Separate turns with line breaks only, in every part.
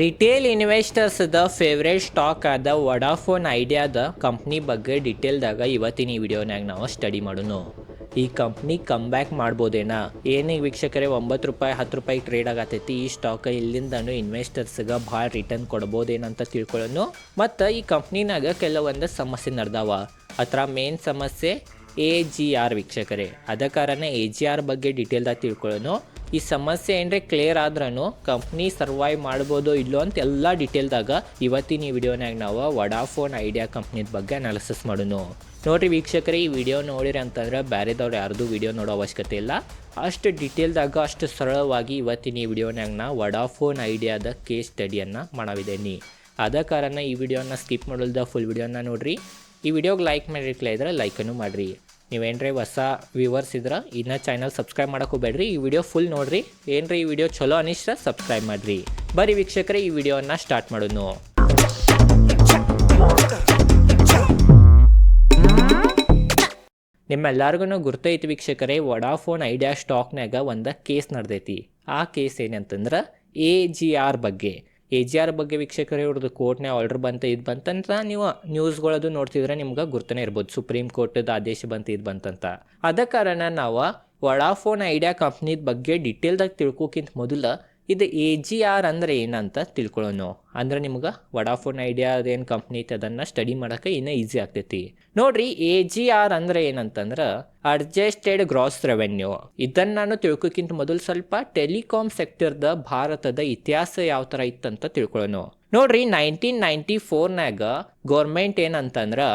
Retail ಇನ್ವೆಸ್ಟರ್ಸ್ದ favourite stock ಆದ Vodafone ಐಡಿಯಾದ ಕಂಪ್ನಿ ಬಗ್ಗೆ ಡಿಟೇಲ್ದಾಗ ಇವತ್ತಿನ ಈ ವಿಡಿಯೋನಾಗ ನಾವು ಸ್ಟಡಿ ಮಾಡೋಣ. ಈ ಕಂಪ್ನಿ ಕಮ್ ಬ್ಯಾಕ್ ಮಾಡ್ಬೋದೇನಾ? ಏನೇ ವೀಕ್ಷಕರೇ, ಒಂಬತ್ತು ರೂಪಾಯಿ, ಹತ್ತು ರೂಪಾಯಿ ಟ್ರೇಡ್ ಆಗತೈತಿ. ಈ ಸ್ಟಾಕ್ ಇಲ್ಲಿಂದನೂ ಇನ್ವೆಸ್ಟರ್ಸ್ಗೆ ಭಾಳ ರಿಟರ್ನ್ ಕೊಡ್ಬೋದೇನಂತ ತಿಳ್ಕೊಳ್ಳೋನು ಮತ್ತು ಈ ಕಂಪ್ನಿನಾಗ ಕೆಲವೊಂದು ಸಮಸ್ಯೆ ನಡೆದಾವ. ಅದ್ರ ಮೇನ್ ಸಮಸ್ಯೆ ಎ ಜಿ ಆರ್ ವೀಕ್ಷಕರೇ. ಅದ ಕಾರಣ ಎ ಜಿ ಆರ್ ಬಗ್ಗೆ ಡಿಟೇಲ್ದಾಗ ತಿಳ್ಕೊಳ್ಳೋಣ. ಈ ಸಮಸ್ಯೆ ಏನ್ರೆ ಕ್ಲಿಯರ್ ಆದ್ರೂ ಕಂಪ್ನಿ ಸರ್ವೈವ್ ಮಾಡ್ಬೋದೋ ಇಲ್ಲೋ ಅಂತ ಎಲ್ಲ ಡೀಟೇಲ್ದಾಗ ಇವತ್ತಿನ ಈ ವಿಡಿಯೋನಾಗ ನಾವು ವಡಾಫೋನ್ ಐಡಿಯಾ ಕಂಪ್ನಿದ ಬಗ್ಗೆ ಅನಾಲಿಸಿಸ್ ಮಾಡೋಣ. ನೋಡ್ರಿ ವೀಕ್ಷಕರೇ, ಈ ವಿಡಿಯೋ ನೋಡಿರಿ ಅಂತಂದ್ರೆ ಬೇರೆದವ್ರು ಯಾರ್ದು ವಿಡಿಯೋ ನೋಡೋ ಅವಶ್ಯಕತೆ ಇಲ್ಲ. ಅಷ್ಟು ಡೀಟೇಲ್ದಾಗ ಅಷ್ಟು ಸರಳವಾಗಿ ಇವತ್ತಿನ ಈ ವಿಡಿಯೋನಾಗ ನಾ ವಡಾಫೋನ್ ಐಡಿಯಾದ ಕೇಸ್ ಸ್ಟಡಿಯನ್ನು ಮಾಡವಿದ್ದೇನೆ ಆದ ಕಾರಣ ಈ ವಿಡಿಯೋನ ಸ್ಕಿಪ್ ಮಾಡಲ್ದ ಫುಲ್ ವಿಡಿಯೋನ ನೋಡ್ರಿ. ಈ ವಿಡಿಯೋಗೆ ಲೈಕ್ ಮಾಡಿರ್ಲಿಲ್ಲ ಇದ್ರೆ ಲೈಕನ್ನು ಮಾಡಿರಿ. ನೀವೇನ್ರಿ ಹೊಸ ವ್ಯೂವರ್ಸ್ ಇದ್ರೆ, ಇನ್ನೂ ಚಾನಲ್ ಸಬ್ಸ್ಕ್ರೈಬ್ ಮಾಡಕ್ಕೆ ಹೋಗ್ಬೇಡ್ರಿ. ಈ ವಿಡಿಯೋ ಫುಲ್ ನೋಡ್ರಿ. ಏನ್ರಿ ಈ ವಿಡಿಯೋ ಚಲೋ ಅನಿಸ್ರ ಸಬ್ಸ್ಕ್ರೈಬ್ ಮಾಡಿರಿ. ಬರೀ ವೀಕ್ಷಕರೇ, ಈ ವಿಡಿಯೋನ ಸ್ಟಾರ್ಟ್ ಮಾಡೋಣ ನಿಮ್ಮೆಲ್ಲರಿಗೂ ಗುರ್ತೈತಿ ವೀಕ್ಷಕರೇ ವಡಾಫೋನ್ ಐಡಿಯಾ ಸ್ಟಾಕ್ನಾಗ ಒಂದು ಕೇಸ್ ನಡೆದೈತಿ. ಆ ಕೇಸ್ ಏನಂತಂದ್ರೆ ಎ ಜಿ ಆರ್ ಬಗ್ಗೆ. ಎ ಜಿ ಆರ್ ಬಗ್ಗೆ ವೀಕ್ಷಕರೇ, ಇವ್ರದ್ದು ಕೋರ್ಟ್ನೇ ಆರ್ಡರ್ ಬಂತ, ಇದು ಬಂತಂತ ನೀವು ನ್ಯೂಸ್ಗಳದು ನೋಡ್ತಿದ್ರೆ ನಿಮ್ಗೆ ಗುರ್ತನೇ ಇರ್ಬೋದು. ಸುಪ್ರೀಂ ಕೋರ್ಟದ ಆದೇಶ ಬಂತ, ಇದು ಬಂತಂತ ಅದ ಕಾರಣ ನಾವು ವಡಾಫೋನ್ ಐಡಿಯಾ ಕಂಪ್ನಿದ ಬಗ್ಗೆ ಡಿಟೇಲ್ದಾಗ ತಿಳ್ಕೊಕ್ಕಿಂತ ಮೊದಲು ಇದು ಎ ಜಿ ಆರ್ ಅಂದರೆ ಏನಂತ ತಿಳ್ಕೊಳ್ಳೋಣ ಅಂದ್ರೆ ನಿಮ್ಗೆ ವಡಾಫೋನ್ ಐಡಿಯಾ ಅದೇನು ಕಂಪ್ನಿ ಐತೆ ಅದನ್ನು ಸ್ಟಡಿ ಮಾಡೋಕೆ ಇನ್ನೂ ಈಸಿ ಆಗ್ತೈತಿ. ನೋಡ್ರಿ ಎ ಜಿ ಆರ್ ಅಂದ್ರೆ ಏನಂತಂದ್ರೆ ಅಡ್ಜಸ್ಟೆಡ್ ಗ್ರಾಸ್ ರೆವೆನ್ಯೂ ಇದನ್ನು ನಾನು ತಿಳ್ಕೋಕ್ಕಿಂತ ಮೊದಲು ಸ್ವಲ್ಪ ಟೆಲಿಕಾಮ್ ಸೆಕ್ಟರ್ದ ಭಾರತದ ಇತಿಹಾಸ ಯಾವ ಥರ ಇತ್ತಂತ ತಿಳ್ಕೊಳ್ಳೋಣ ನೋಡ್ರಿ ನೈನ್ಟೀನ್ ನೈಂಟಿ ಫೋರ್ನಾಗ ಗೌರ್ಮೆಂಟ್ ಏನಂತಂದ್ರೆ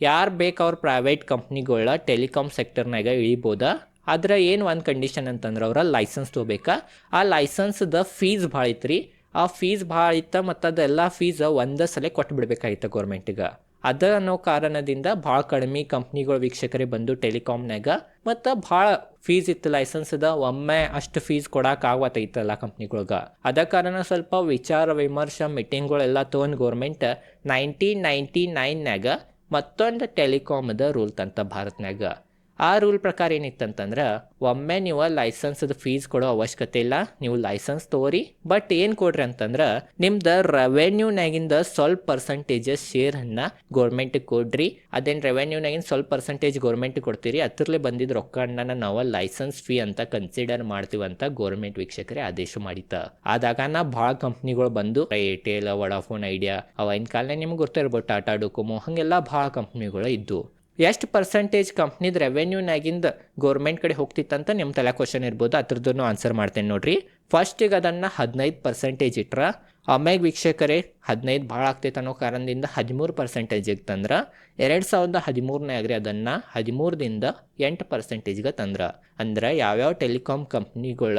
ಯಾರು ಬೇಕು ಅವ್ರ ಪ್ರೈವೇಟ್ ಕಂಪ್ನಿಗಳ ಟೆಲಿಕಾಮ್ ಸೆಕ್ಟರ್ನಾಗ ಇಳಿಬೋದ? ಆದ್ರೆ ಏನು ಒಂದು ಕಂಡೀಷನ್ ಅಂತಂದ್ರೆ ಅವ್ರ ಲೈಸೆನ್ಸ್ ತೊಗೋಬೇಕಾ? ಆ ಲೈಸೆನ್ಸ್ದ ಫೀಸ್ ಭಾಳ ಐತ್ರಿ. ಆ ಫೀಸ್ ಭಾಳ ಇತ್ತ ಮತ್ತು ಅದೆಲ್ಲ ಫೀಸ್ ಒಂದೇ ಸಲ ಕೊಟ್ಟು ಬಿಡ್ಬೇಕಾಗಿತ್ತು ಗೌರ್ಮೆಂಟಿಗೆ ಅದ ಅನ್ನೋ ಕಾರಣದಿಂದ ಭಾಳ ಕಡಿಮೆ ಕಂಪ್ನಿಗಳು ವೀಕ್ಷಕರೇ ಬಂದು ಟೆಲಿಕಾಮ್ನಾಗ ಮತ್ತು ಭಾಳ ಫೀಸ್ ಇತ್ತು ಲೈಸೆನ್ಸ್ದ ಒಮ್ಮೆ ಅಷ್ಟು ಫೀಸ್ ಕೊಡಕ್ಕೆ ಆಗವತ್ತೈತಲ್ಲ ಕಂಪ್ನಿಗಳ್ಗೆ ಅದ ಕಾರಣ ಸ್ವಲ್ಪ ವಿಚಾರ, ವಿಮರ್ಶೆ ಮೀಟಿಂಗ್ಗಳೆಲ್ಲ ತೊಗೊಂಡು ಗೌರ್ಮೆಂಟ್ ನೈನ್ಟೀನ್ ನೈಂಟಿ ನೈನ್ನಾಗ ಮತ್ತೊಂದು ಟೆಲಿಕಾಮ್ದ ರೂಲ್ ತಂತ ಭಾರತ್ನಾಗ ಆ ರೂಲ್ ಪ್ರಕಾರ ಏನಿತ್ತಂತಂದ್ರೆ, ಒಮ್ಮೆ ನೀವು ಲೈಸೆನ್ಸ್ದು ಫೀಸ್ ಕೊಡೋ ಅವಶ್ಯಕತೆ ಇಲ್ಲ, ನೀವು ಲೈಸೆನ್ಸ್ ತಗೋರಿ ಬಟ್ ಏನು ಕೊಡ್ರಿ ಅಂತಂದ್ರೆ, ನಿಮ್ದು ರೆವೆನ್ಯೂನಾಗಿಂದ ಸ್ವಲ್ಪ ಪರ್ಸಂಟೇಜಸ್ ಶೇರನ್ನು ಗೌರ್ಮೆಂಟಿಗೆ ಕೊಡ್ರಿ. ಅದೇನು ರೆವೆನ್ಯೂನಾಗಿಂದ ಸ್ವಲ್ಪ ಪರ್ಸೆಂಟೇಜ್ ಗೌರ್ಮೆಂಟಿಗೆ ಕೊಡ್ತೀರಿ, ಅದರಲ್ಲೇ ಬಂದಿದ್ದ ರೊಕ್ಕನ ನಾವು ಲೈಸೆನ್ಸ್ ಫೀ ಅಂತ ಕನ್ಸಿಡರ್ ಮಾಡ್ತೀವಿ ಅಂತ ಗೌರ್ಮೆಂಟ್ ವೀಕ್ಷಕರೇ ಆದೇಶ ಮಾಡಿತ ಆದಾಗ ನಾ ಭಾಳ ಕಂಪ್ನಿಗಳು ಬಂದು ಏರ್ಟೆಲ್ ವಡಾಫೋನ್ ಐಡಿಯಾ ಅವಾಗಿನ ಕಾಲನೇ ನಿಮ್ಗೆ ಗೊತ್ತಿರ್ಬೋದು ಟಾಟಾ ಡೊಕೊಮೊ ಹಾಗೆಲ್ಲ ಭಾಳ ಕಂಪ್ನಿಗಳು ಇದ್ದು. ಎಷ್ಟು ಪರ್ಸೆಂಟೇಜ್ ಕಂಪ್ನಿದ ರೆವೆನ್ಯೂನಾಗಿಂದ ಗೌರ್ಮೆಂಟ್ ಕಡೆ ಹೋಗ್ತಿತ್ತಂತ ನಿಮ್ಮ ತಲೆ ಕ್ವಶನ್ ಇರ್ಬೋದು. ಅದ್ರದ್ದು ಆನ್ಸರ್ ಮಾಡ್ತೇನೆ ನೋಡ್ರಿ. ಫಸ್ಟಿಗೆ ಅದನ್ನು ಹದಿನೈದು ಪರ್ಸೆಂಟೇಜ್ ಇಟ್ರ ಆಮ್ಯಾಗ ವೀಕ್ಷಕರೇ, ಹದಿನೈದು ಭಾಳ ಆಗ್ತೈತೆ ಅನ್ನೋ ಕಾರಣದಿಂದ ಹದಿಮೂರು ಪರ್ಸೆಂಟೇಜಿಗೆ ತಂದ್ರೆ, ಎರಡು ಸಾವಿರದ ಹದಿಮೂರನೇ ರೀ ಅದನ್ನು ಹದಿಮೂರರಿಂದ ಎಂಟು ಪರ್ಸೆಂಟೇಜ್ಗೆ ತಂದ್ರೆ. ಅಂದ್ರೆ ಯಾವ್ಯಾವ ಟೆಲಿಕಾಮ್ ಕಂಪ್ನಿಗಳ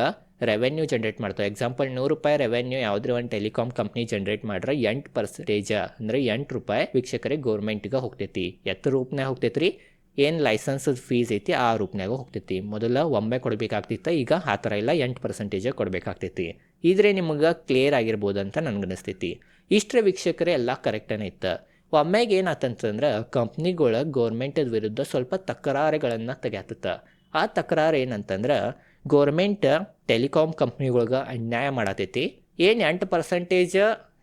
ರೆವೆನ್ಯೂ ಜನ್ರೇಟ್ ಮಾಡ್ತಾವೆ? ಎಕ್ಸಾಂಪಲ್ ನೂರು ರೂಪಾಯಿ ರೆವೆನ್ಯೂ ಯಾವುದ್ರ ಒಂದು ಟೆಲಿಕಾಮ್ ಕಂಪ್ನಿ ಜನ್ರೇಟ್ ಮಾಡ್ರೆ ಎಂಟು ಪರ್ಸೆಂಟೇಜ ಅಂದರೆ ಎಂಟು ರೂಪಾಯಿ ವೀಕ್ಷಕರಿಗೆ ಗೌರ್ಮೆಂಟ್ಗೆ ಹೋಗ್ತೈತಿ. ಎತ್ತ ರೂಪನಾಗ ಹೋಗ್ತೈತಿ ರೀ ಏನು ಲೈಸೆನ್ಸ್ ಫೀಸ್ ಐತಿ ಆ ರೂಪನಾಗ ಹೋಗ್ತೈತಿ. ಮೊದಲ ಒಮ್ಮೆ ಕೊಡಬೇಕಾಗ್ತಿತ್ತು, ಈಗ ಆ ಥರ ಇಲ್ಲ, ಎಂಟು ಪರ್ಸೆಂಟೇಜ್ ಕೊಡಬೇಕಾಗ್ತೈತಿ. ಇದ್ರೆ ನಿಮಗೆ ಕ್ಲಿಯರ್ ಆಗಿರ್ಬೋದು ಅಂತ ನನಗೆ ಅನಿಸ್ತೈತಿ ಇಷ್ಟರ ವೀಕ್ಷಕರೇ ಎಲ್ಲ ಕರೆಕ್ಟನೇ ಇತ್ತು. ಒಮ್ಮೆಗೆ ಏನಾತಂತಂದ್ರೆ ಕಂಪ್ನಿಗಳ ಗೌರ್ಮೆಂಟದ ವಿರುದ್ಧ ಸ್ವಲ್ಪ ತಕರಾರುಗಳನ್ನು ತೆಗ್ಯಾತತ್ತ. ಆ ತಕರಾರು ಏನಂತಂದ್ರೆ ಗೌರ್ಮೆಂಟ್ ಟೆಲಿಕಾಮ್ ಕಂಪ್ನಿಗಳಿಗೆ ಅನ್ಯಾಯ ಮಾಡತೈತಿ. ಏನು ಎಂಟು ಪರ್ಸೆಂಟೇಜ್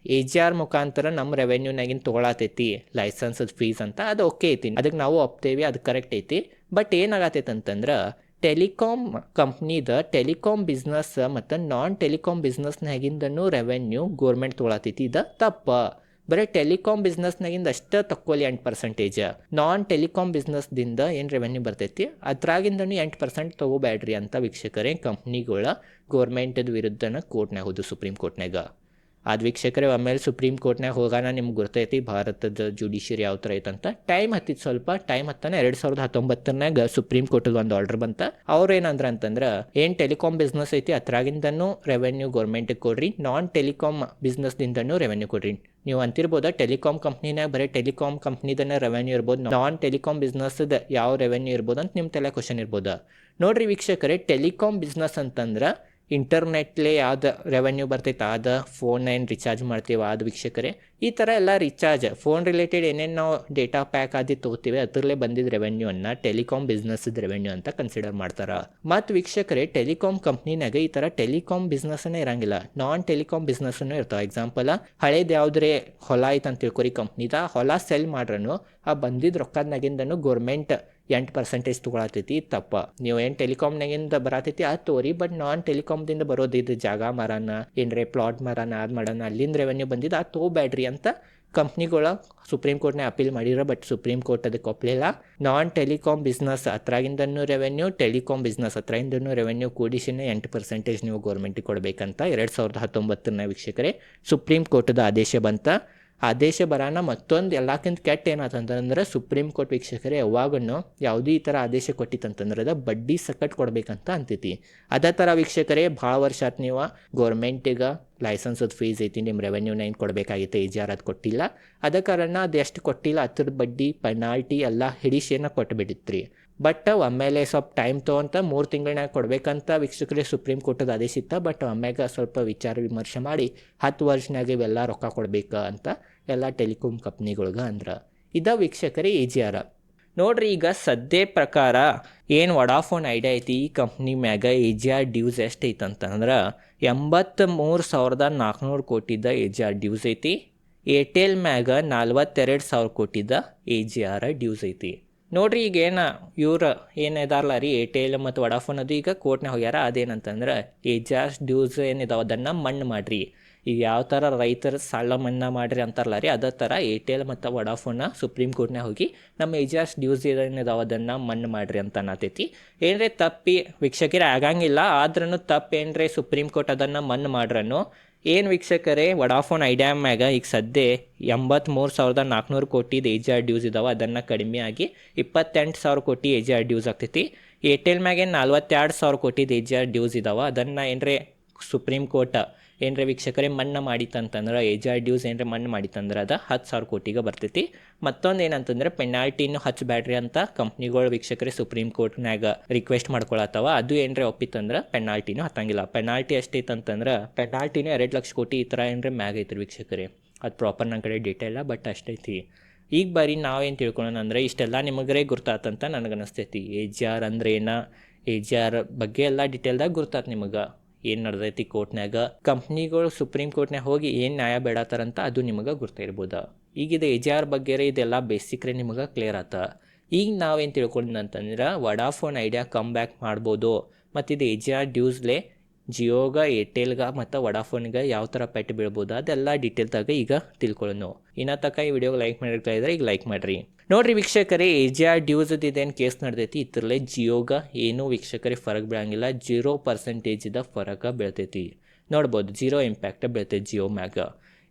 ಎ ಜಿ ಆರ್ ಮುಖಾಂತರ ನಮ್ಮ ರೆವೆನ್ಯೂನಾಗಿನ ತೊಗೊಳತೈತಿ. ಲೈಸೆನ್ಸದ ಫೀಸ್ ಅಂತ, ಅದು ಓಕೆ ಐತಿ. ಅದಕ್ಕೆ ನಾವು ಒಪ್ತೇವಿ, ಅದು ಕರೆಕ್ಟ್ ಐತಿ. ಬಟ್ ಏನಾಗತೈತೆ ಅಂತಂದ್ರೆ ಟೆಲಿಕಾಂ ಕಂಪ್ನಿದ ಟೆಲಿಕಾಮ್ ಬಿಸ್ನೆಸ್ ಮತ್ತು ನಾನ್ ಟೆಲಿಕಾಮ್ ಬಿಸ್ನೆಸ್ನಾಗಿಂದನೂ ರೆವೆನ್ಯೂ ಗೋರ್ಮೆಂಟ್ ತೊಗೊಳತೈತಿ. ಇದು ತಪ್ಪ. ಬರೀ ಟೆಲಿಕಾಮ್ ಬಿಸ್ನೆಸ್ನಾಗಿಂದ ಅಷ್ಟೇ ತಕ್ಕೊಲಿ ಎಂಟು ಪರ್ಸೆಂಟೇಜ್ ನಾನ್ ಟೆಲಿಕಾಮ್ ಬಿಸ್ನೆಸ್ದಿಂದ ಏನು ರೆವೆನ್ಯೂ ಬರ್ತೈತಿ? ಅದ್ರಾಗಿಂದನೂ ಎಂಟು ಪರ್ಸೆಂಟ್ ತೊಗೋಬೇಡ್ರಿ ಅಂತ ವೀಕ್ಷಕರೇ ಕಂಪ್ನಿಗಳ ಗೋರ್ಮೆಂಟದ ವಿರುದ್ಧನ ಕೋರ್ಟ್ನಾಗ ಹೋದು ಸುಪ್ರೀಂ ಕೋರ್ಟ್ನಾಗ ಅದು ವೀಕ್ಷಕರೇ ಆಮೇಲೆ ಸುಪ್ರೀಂ ಕೋರ್ಟ್ನಾಗ ಹೋಗೋಣ ನಿಮ್ಗೆ ಗೊತ್ತೈತಿ ಭಾರತದ ಜುಡಿಷಿಯರಿ ಯಾವ ಥರ ಐತಂತ. ಟೈಮ್ ಹತ್ತಿತ್ತು ಸ್ವಲ್ಪ, ಟೈಮ್ ಹತ್ತಾನೆ ಎರಡು ಸಾವಿರದ ಹತ್ತೊಂಬತ್ತರನಾಗ ಸುಪ್ರೀಂ ಕೋರ್ಟದ ಒಂದು ಆರ್ಡರ್ ಬಂತ. ಅವ್ರು ಏನಂದ್ರ ಅಂತಂದ್ರೆ, ಏನು ಟೆಲಿಕಾಮ್ ಬಿಸ್ನೆಸ್ ಐತಿ ಅದ್ರಾಗಿಂದನು ರೆವೆನ್ಯೂ ಗೌರ್ಮೆಂಟಿಗೆ ಕೊಡ್ರಿ ನಾನ್ ಟೆಲಿಕಾಮ್ ಬಿಸ್ನೆಸ್ದಿಂದನೂ ರೆವೆನ್ಯೂ ಕೊಡ್ರಿ. ನೀವು ಅಂತಿರ್ಬೋದು ಟೆಲಿಕಾಮ್ ಕಂಪ್ನಿನಾಗ ಬರೀ ಟೆಲಿಕಾಮ್ ಕಂಪ್ನಿದನ್ನ ರೆವೆನ್ಯೂ ಇರ್ಬೋದು ನಾನ್ ಟೆಲಿಕಾಮ್ ಬಿಸ್ನೆಸ್ದ ಯಾವ ರೆವೆನ್ಯೂ ಇರ್ಬೋದು ಅಂತ ನಿಮ್ಮ ತಲೆ ಕ್ವಶನ್ ಇರ್ಬೋದು. ನೋಡ್ರಿ ವೀಕ್ಷಕರೇ ಟೆಲಿಕಾಮ್ ಬಿಸ್ನೆಸ್ ಅಂತಂದ್ರೆ ಇಂಟರ್ನೆಟ್ಲೆ ಯಾವ್ದು ರೆವೆನ್ಯೂ ಬರ್ತೈತೆ ಅದು ಫೋನ್ ಏನು ರಿಚಾರ್ಜ್ ಮಾಡ್ತೀವಿ ಅದು ವೀಕ್ಷಕರೇ. ಈ ಥರ ಎಲ್ಲ ರಿಚಾರ್ಜ್ ಫೋನ್ ರಿಲೇಟೆಡ್ ಏನೇನು ನಾವು ಡೇಟಾ ಪ್ಯಾಕ್ ಆದಿ ತೊಗೋತೀವಿ, ಅದರಲ್ಲೇ ಬಂದಿದ್ದ ರೆವೆನ್ಯೂವನ್ನು ಟೆಲಿಕಾಮ್ ಬಿಸ್ನೆಸ್ದು ರೆವೆನ್ಯೂ ಅಂತ ಕನ್ಸಿಡರ್ ಮಾಡ್ತಾರೆ. ಮತ್ತು ವೀಕ್ಷಕರೇ ಟೆಲಿಕಾಮ್ ಕಂಪ್ನಿನಾಗ ಈ ಥರ ಟೆಲಿಕಾಮ್ ಬಿಸ್ನೆಸ್ನೇ ಇರಂಗಿಲ್ಲ. ನಾನ್ ಟೆಲಿಕಾಮ್ ಬಿಸ್ನೆಸ್ನೂ ಇರ್ತಾವೆ. ಎಕ್ಸಾಂಪಲ್ ಹಳೇದು ಯಾವುದ್ರೆ ಹೊಲ ಐತೆ ಅಂತ ತಿಳ್ಕೊರಿ ಕಂಪ್ನಿದ ಹೊಲ ಸೆಲ್ ಮಾಡ್ರನು, ಆ ಬಂದಿದ್ದ ರೊಕ್ಕದ್ನಾಗಿಂದನು ಗೋರ್ಮೆಂಟ್ ಎಂಟು ಪರ್ಸೆಂಟೇಜ್ ತೊಗೊಳತೈತಿ ತಪ್ಪ. ನೀವು ಏನು ಟೆಲಿಕಾಮ್ನಾಗಿಂದ ಬರತೈತಿ ಅದು ತೋರಿ ಬಟ್ ನಾನ್ ಟೆಲಿಕಾಮ್ದಿಂದ ಬರೋದು ಜಾಗ ಮರನ, ಏನ್ರೆ ಪ್ಲಾಟ್ ಮರನ, ಅದು ಮಾಡೋಣ ಅಲ್ಲಿಂದ ರೆವೆನ್ಯೂ ಬಂದಿದ್ದು ಅದು ತೊಗೋಬೇಡ್ರಿ ಅಂತ ಕಂಪ್ನಿಗಳ ಸುಪ್ರೀಂ ಕೋರ್ಟ್ನೇ ಅಪೀಲ್ ಮಾಡಿರೋ ಬಟ್ ಸುಪ್ರೀಂ ಕೋರ್ಟ್ ಅದಕ್ಕೆ ಒಪ್ಪಲಿಲ್ಲ ನಾನ್ ಟೆಲಿಕಾಮ್ ಬಿಸ್ನೆಸ್ ಹತ್ರಾಗಿಂದನೂ ರೆವೆನ್ಯೂ ಟೆಲಿಕಾಮ್ ಬಿಸ್ನೆಸ್ ಹತ್ರಾಗಿಂದನೂ ರೆವೆನ್ಯೂ ಕೂಡಿಸಿನೇ ಎಂಟು ಪರ್ಸೆಂಟೇಜ್ ನೀವು ಗೌರ್ಮೆಂಟಿಗೆ ಕೊಡಬೇಕಂತ ಎರಡು ಸಾವಿರದ ಹತ್ತೊಂಬತ್ತರನ್ನ ವೀಕ್ಷಕರೇ ಸುಪ್ರೀಂ ಕೋರ್ಟ್ದ ಆದೇಶ ಬಂತ. ಆದೇಶ ಬರಾನ ಮತ್ತೊಂದು ಎಲ್ಲಕ್ಕಿಂತ ಕೆಟ್ಟ ಏನಾತಂತಂದ್ರೆ ಸುಪ್ರೀಂ ಕೋರ್ಟ್ ವೀಕ್ಷಕರೇ ಯಾವಾಗನ್ನು ಯಾವುದೇ ಈ ಥರ ಆದೇಶ ಕೊಟ್ಟಿತ್ತಂತಂದ್ರೆ ಅದು ಬಡ್ಡಿ ಸಕಟ್ ಕೊಡಬೇಕಂತ ಅಂತೈತಿ. ಅದೇ ಥರ ವೀಕ್ಷಕರೇ, ಭಾಳ ವರ್ಷ ಆತ್ ನೀವು ಗೌರ್ಮೆಂಟಿಗೆ ಲೈಸೆನ್ಸದ ಫೀಸ್ ಐತಿ ನಿಮ್ಮ ರೆವೆನ್ಯೂ ನೈನ್ ಕೊಡಬೇಕಾಗಿತ್ತು ಅದು ಕೊಟ್ಟಿಲ್ಲ. ಅದ ಕಾರಣ ಅದು ಎಷ್ಟು ಕೊಟ್ಟಿಲ್ಲ ಅದ್ರ ಬಡ್ಡಿ ಪೆನಾಲ್ಟಿ ಎಲ್ಲ ಹಿಡಿಸೇನ ಕೊಟ್ಬಿಟ್ಟಿತ್ರಿ. ಬಟ್ ಒಮ್ಮೆಲೆ ಸ್ವಲ್ಪ ಟೈಮ್ ತೊಗೊಂತ ಮೂರು ತಿಂಗಳನ್ಯಾಗ ಕೊಡ್ಬೇಕಂತ ವೀಕ್ಷಕರೇ ಸುಪ್ರೀಂ ಕೋರ್ಟದ ಆದೇಶ ಇತ್ತ. ಬಟ್ ಒಮ್ಮೆಗ ಸ್ವಲ್ಪ ವಿಚಾರ ವಿಮರ್ಶೆ ಮಾಡಿ ಹತ್ತು ವರ್ಷನಾಗ ಇವೆಲ್ಲ ರೊಕ್ಕ ಕೊಡ್ಬೇಕು ಅಂತ ಎಲ್ಲ ಟೆಲಿಕಾಮ್ ಕಂಪ್ನಿಗಳ್ಗೆ ಅಂದ್ರೆ. ಇದ ವೀಕ್ಷಕರೇ ಆರ್ ನೋಡ್ರಿ, ಈಗ ಸದ್ಯ ಪ್ರಕಾರ ಏನು ವಡಾಫೋನ್ ಐಡಿಯಾ ಐತಿ? ಈ ಕಂಪ್ನಿ ಮ್ಯಾಗ ಎ ಜಿ ಆರ್ ಡ್ಯೂಸ್ ಎಷ್ಟು ಐತೆ ಅಂತಂದ್ರೆ ಎಂಬತ್ತು ಮೂರು ಸಾವಿರದ ನಾಲ್ಕುನೂರು ಕೋಟಿದ ಎ ಜಿ ಆರ್ ಡ್ಯೂಸ್ ಐತಿ. ಏರ್ಟೆಲ್ ಮ್ಯಾಗ ನಲ್ವತ್ತೆರಡು ಸಾವಿರ ಕೋಟಿದ ಎ ಜಿ ಆರ್ ಡ್ಯೂಸ್ ಐತಿ. ನೋಡ್ರಿ, ಈಗ ಏನು ಇವ್ರು ಏನಿದಾರಲ್ಲ ರೀ ಏರ್ಟೆಲ್ ಮತ್ತು ವಡಾಫೋನ್ ಅದು ಈಗ ಕೋರ್ಟ್ನಾಗ ಹೋಗ್ಯಾರ, ಅದೇನಂತಂದ್ರೆ ಈ ಜಿ ಆರ್ ಡ್ಯೂಸ್ ಏನಿದಾವೆ ಅದನ್ನು ಮಣ್ಣು ಮಾಡಿರಿ. ಈಗ ಯಾವ ಥರ ರೈತರ ಸಾಲ ಮನ್ನಾ ಮಾಡ್ರಿ ಅಂತಾರಲ್ಲ ರೀ, ಅದೇ ಥರ ಏರ್ಟೆಲ್ ಮತ್ತು ವಡಾಫೋನ್ನ ಸುಪ್ರೀಂ ಕೋರ್ಟ್ನಾಗ ಹೋಗಿ ನಮ್ಮ ಏಜಾಸ್ ಡ್ಯೂಸ್ ಏನಿದಾವ ಅದನ್ನು ಮಣ್ಣು ಮಾಡ್ರಿ ಅಂತ ಅನ್ನತೈತಿ. ಏನರೇ, ತಪ್ಪಿ, ವೀಕ್ಷಕರೇ, ಆಗಂಗಿಲ್ಲ ಆದ್ರೂ ತಪ್ಪು ಏನರೇ ಸುಪ್ರೀಂ ಕೋರ್ಟ್ ಅದನ್ನು ಮಣ್ಣು ಮಾಡ್ರನು. ಏನು ವೀಕ್ಷಕರೇ ವಡಾಫೋನ್ ಐಡಿಯಾ ಮ್ಯಾಗ ಈಗ ಸದ್ಯ ಎಂಬತ್ತ್ಮೂರು ಸಾವಿರದ ನಾಲ್ಕುನೂರು ಕೋಟಿದು ಎ ಜಿ ಆರ್ ಡ್ಯೂಸ್ ಇದಾವೆ. ಅದನ್ನು ಕಡಿಮೆ ಆಗಿ ಇಪ್ಪತ್ತೆಂಟು ಸಾವಿರ ಕೋಟಿ ಎ ಜಿ ಆರ್ ಡ್ಯೂಸ್ ಆಗ್ತೈತಿ. ಏರ್ಟೆಲ್ ಮ್ಯಾಗೇನು ನಲ್ವತ್ತೆರಡು ಸಾವಿರ ಕೋಟಿದು ಎ ಜಿ ಆರ್ ಡ್ಯೂಸ್ ಇದಾವೆ. ಅದನ್ನು ಏನರೇ ಸುಪ್ರೀಂ ಕೋರ್ಟ್ ಏನರ ವೀಕ್ಷಕರೇ, ಮಣ್ಣು ಮಾಡಿತ್ತಂತಂದ್ರೆ ಆರ್ ಡ್ಯೂಸ್ ಏನರ ಮಣ್ಣು ಮಾಡಿತ್ತಂದ್ರೆ ಅದು ಹತ್ತು ಸಾವಿರ ಕೋಟಿಗೆ ಬರ್ತೈತಿ. ಮತ್ತೊಂದು ಏನಂತಂದ್ರೆ ಪೆನಾಲ್ಟಿನೂ ಹಚ್ಚಬ್ಯಾಡ್ರಿ ಅಂತ ಕಂಪ್ನಿಗಳು ವೀಕ್ಷಕರೇ ಸುಪ್ರೀಂ ಕೋರ್ಟ್ನಾಗ ರಿಕ್ವೆಸ್ಟ್ ಮಾಡ್ಕೊಳತ್ತವ. ಅದು ಏನರ ಒಪ್ಪಿತ್ತಂದ್ರೆ ಪೆನಾಲ್ಟಿನೂ ಹತ್ತಂಗಿಲ್ಲ. ಪೆನಾಲ್ಟಿ ಅಷ್ಟೈತೆ ಅಂತಂದ್ರೆ ಪೆನಾಲ್ಟಿನೂ ಎರಡು ಲಕ್ಷ ಕೋಟಿ ಈ ಥರ ಏನರ ಮ್ಯಾಗ ಐತ್ರಿ ವೀಕ್ಷಕರೇ. ಅದು ಪ್ರಾಪರ್ ನನ್ನ ಕಡೆ ಡೀಟೇಲ ಬಟ್ ಅಷ್ಟೈತಿ. ಈಗ ಬರೀ ನಾವೇನು ತಿಳ್ಕೊಳ್ಳೋಣ ಅಂದರೆ, ಇಷ್ಟೆಲ್ಲ ನಿಮಗರೇ ಗುರ್ತಾತಂತ ನನಗೆ ಅನಿಸ್ತೈತಿ ಎ ಜಿ ಆರ್ ಅಂದ್ರೆ ಏನ ಎ ಜಿ ಆರ್ ಬಗ್ಗೆ ಎಲ್ಲ ಡೀಟೇಲ್ದಾಗ ಗುರ್ತಾತ್ ನಿಮಗೆ. ಏನು ನಡೆದೈತಿ ಕೋರ್ಟ್ನಾಗ ಕಂಪ್ನಿಗಳು ಸುಪ್ರೀಂ ಕೋರ್ಟ್ನಾಗ ಹೋಗಿ ಏನು ನ್ಯಾಯ ಬೇಡತ್ತಾರಂತ ಅದು ನಿಮಗೆ ಗೊತ್ತಿರ್ಬೋದು ಈಗ ಇದು ಎ ಜಿ ಆರ್ ಬಗ್ಗೆ ಇದೆಲ್ಲ ಬೇಸಿಕ್ರೆ ನಿಮಗೆ ಕ್ಲಿಯರ್ ಆತ. ಈಗ ನಾವೇನು ತಿಳ್ಕೊಂಡಿದ್ದಂತಂದ್ರೆ ವಡಾಫೋನ್ ಐಡಿಯಾ ಕಮ್ ಬ್ಯಾಕ್ ಮಾಡ್ಬೋದು. ಮತ್ತು ಇದು ಎ ಜಿ ಆರ್ ಡ್ಯೂಸ್ಲೆ ಜಿಯೋಗ ಏರ್ಟೆಲ್ಗ ಮತ್ತು ವಡಾಫೋನ್ಗೆ ಯಾವ ಥರ ಪೆಟ್ಟು ಬೀಳ್ಬೋದು ಅದೆಲ್ಲ ಡೀಟೇಲ್ದಾಗ ಈಗ ತಿಳ್ಕೊಳ್ಳೋಣ. ಇನ್ನ ತಕ್ಕ ಈ ವಿಡಿಯೋಗೆ ಲೈಕ್ ಮಾಡಿರ್ತಾ ಇದ್ರೆ ಈಗ ಲೈಕ್ ಮಾಡಿರಿ. ನೋಡ್ರಿ ವೀಕ್ಷಕರೇ ಎ ಜಿ ಆರ್ ಡ್ಯೂಸದ ಇದೇನು ಕೇಸ್ ನಡೆದೈತಿ? ಇದ್ರಲ್ಲೇ ಜಿಯೋಗ ಏನೂ ವೀಕ್ಷಕರಿಗೆ ಫರಕ್ ಬೀಳಂಗಿಲ್ಲ. ಜೀರೋ ಪರ್ಸೆಂಟೇಜಿದ ಫರಕ ಬೀಳ್ತೈತಿ. ನೋಡ್ಬೋದು ಜೀರೋ ಇಂಪ್ಯಾಕ್ಟ್ ಬೀಳ್ತೈತಿ ಜಿಯೋ ಮ್ಯಾಗ.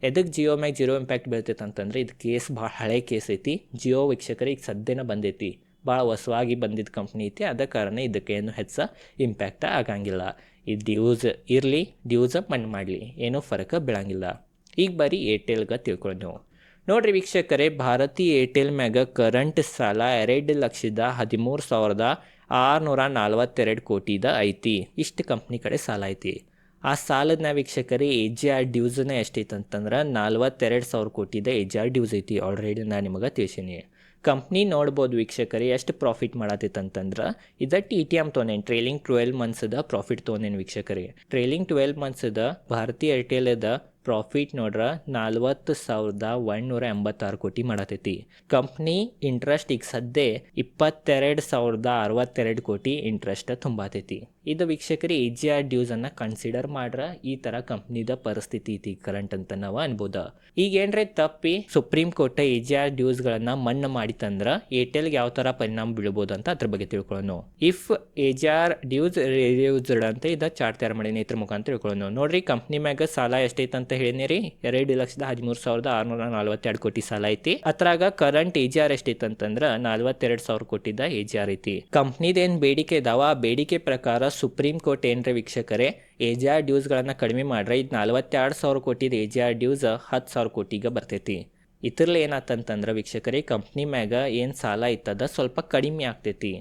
ಎದಕ್ಕೆ ಜಿಯೋ ಮ್ಯಾಗ ಜೀರೋ ಇಂಪ್ಯಾಕ್ಟ್ ಬೀಳ್ತೈತೆ ಅಂತಂದ್ರೆ ಇದು ಕೇಸ್ ಭಾಳ ಹಳೆ ಕೇಸ್ ಐತಿ. ಜಿಯೋ ವೀಕ್ಷಕರಿಗೆ ಸದ್ಯನ ಬಂದೈತಿ. ಭಾಳ ಹೊಸವಾಗಿ ಬಂದಿದ್ದ ಕಂಪ್ನಿ ಐತಿ ಅದ ಕಾರಣ ಇದಕ್ಕೆ ಏನು ಹೆಚ್ಚ ಇಂಪ್ಯಾಕ್ಟ್ ಆಗಂಗಿಲ್ಲ. ಈ ಡ್ಯೂಸ್ ಇರಲಿ ಡ್ಯೂಸ್ ಮಣ್ಣು ಮಾಡಲಿ, ಏನೂ ಫರಕ ಬೀಳಂಗಿಲ್ಲ. ಈಗ ಬರೀ ಏರ್ಟೆಲ್ಗೆ ನೀವು. ನೋಡ್ರಿ ವೀಕ್ಷಕರೇ, ಭಾರತಿ ಏರ್ಟೆಲ್ ಮ್ಯಾಗ ಕರೆಂಟ್ ಸಾಲ ಎರಡು ಲಕ್ಷದ ಹದಿಮೂರು ಸಾವಿರದ ಆರುನೂರ ನಲ್ವತ್ತೆರಡು ಕೋಟಿದ ಐತಿ. ಇಷ್ಟು ಕಂಪ್ನಿ ಕಡೆ ಸಾಲ ಐತಿ. ಆ ಸಾಲದ ವೀಕ್ಷಕರೇ ಎ ಜಿ ಆರ್ ಡ್ಯೂಸನ್ನ ಎಷ್ಟೈತೆ ಅಂತಂದ್ರೆ ನಲ್ವತ್ತೆರಡು ಸಾವಿರ ಕೋಟಿದ ಎ ಜಿ ಆರ್ ಡ್ಯೂಸ್ ಐತಿ. ಆಲ್ರೆಡಿ ನಾನು ನಿಮಗೆ ತಿಳಿಸೀನಿ. ಕಂಪ್ನಿ ನೋಡ್ಬೋದು ವೀಕ್ಷಕರಿ, ಎಷ್ಟು ಪ್ರಾಫಿಟ್ ಮಾಡತ್ತೈತೆ ಅಂತಂದ್ರೆ ಇದ ಟಿ ಟಿ ಎಂ ತೊಗೊಂಡೇನು ಟ್ರೇಲಿಂಗ್ ಟ್ವೆಲ್ ಮಂತ್ಸದ ಪ್ರಾಫಿಟ್ ತೊಗೊಂಡೇನು ವೀಕ್ಷಕರಿ. ಟ್ರೇಲಿಂಗ್ ಟ್ವೆಲ್ ಮಂತ್ಸದ ಭಾರತಿ ಅದ ಪ್ರಾಫಿಟ್ ನೋಡ್ರ ನಲ್ವತ್ತು ಸಾವಿರದ ಒಂದುನೂರ ಎಂಬತ್ತಾರು ಕೋಟಿ ಮಾಡತೈತಿ. ಕಂಪ್ನಿ ಇಂಟ್ರೆಸ್ಟ್ ಈಗ ಸದ್ಯ ಇಪ್ಪತ್ತೆರಡು ಸಾವಿರದ ಅರವತ್ತೆರಡು ಕೋಟಿ ಇಂಟ್ರೆಸ್ಟ್ ತುಂಬಾತೈತಿ. ಇದು ವೀಕ್ಷಕರಿ ಎ ಜಿ ಆರ್ ಡ್ಯೂಸನ್ನು ಕನ್ಸಿಡರ್ ಮಾಡ್ರ ಈ ಥರ ಕಂಪ್ನಿದ ಪರಿಸ್ಥಿತಿ ಐತಿ ಕರೆಂಟ್ ಅಂತ ನಾವು ಅನ್ಬೋದ. ಈಗ ಏನ್ರೆ ತಪ್ಪಿ supreme court A G R ಡ್ಯೂಸ್ಗಳನ್ನು ಮಣ್ಣು ಮಾಡಿತಂದ್ರೆ ಏರ್ಟೆಲ್ಗೆ ಯಾವ ಥರ ಪರಿಣಾಮ ಬೀಳ್ಬೋದು ಅಂತ ಅದ್ರ ಬಗ್ಗೆ ತಿಳ್ಕೊಳ್ಳೋಣ if A G R dues reduced ಅಂತ ಇದ ಚಾರ್ಟ್ ತಯಾರು ಮಾಡೀನಿ ಇದ್ರ ಮುಖಾಂತರ ತಿಳ್ಕೊಳ್ಳೋಣ ನೋಡ್ರಿ ಕಂಪ್ನಿ ಮ್ಯಾಗ ಸಾಲ ಎಷ್ಟೈತೆ ಅಂತ ಹೇಳಿನಿ ಎರಡು ಲಕ್ಷದ ಹದಿಮೂರು ಸಾವಿರದ ಆರುನೂರ ನಲ್ವತ್ತೆರಡು ಕೋಟಿ ಸಾಲ ಐತಿ. ಅದ್ರಾಗ ಕರೆಂಟ್ ಎ ಜಿ ಆರ್ ಎಷ್ಟೈತೆ ಅಂತಂದ್ರ ನಲ್ವತ್ತೆರಡು ಸಾವಿರ ಕೋಟಿದ ಎ ಜಿ ಆರ್ ಐತಿ. ಕಂಪ್ನಿದೇನು ಬೇಡಿಕೆ ಇದಾವ? ಆ ಬೇಡಿಕೆ ಪ್ರಕಾರ ಸುಪ್ರೀಂ ಕೋರ್ಟ್ ಏನ್ರಿ ವೀಕ್ಷಕರೇ? ಎ ಜಿ ಆರ್ ಡ್ಯೂಸ್ಗಳನ್ನು ಕಡಿಮೆ ಮಾಡ್ರೆ ಇದು ನಲ್ವತ್ತೆರಡು ಸಾವಿರ ಕೋಟಿದ ಎ ಜಿ ಆರ್ ಡ್ಯೂಸ್ ಹತ್ತು ಸಾವಿರ ಕೋಟಿಗೆ ಬರ್ತೈತಿ. ಇದ್ರಲ್ಲಿ ಏನಾತಂತಂದ್ರೆ ವೀಕ್ಷಕರೇ ಕಂಪ್ನಿ ಮ್ಯಾಗ ಏನು ಸಾಲ ಇತ್ತದ ಸ್ವಲ್ಪ ಕಡಿಮೆ ಆಗ್ತೈತಿ.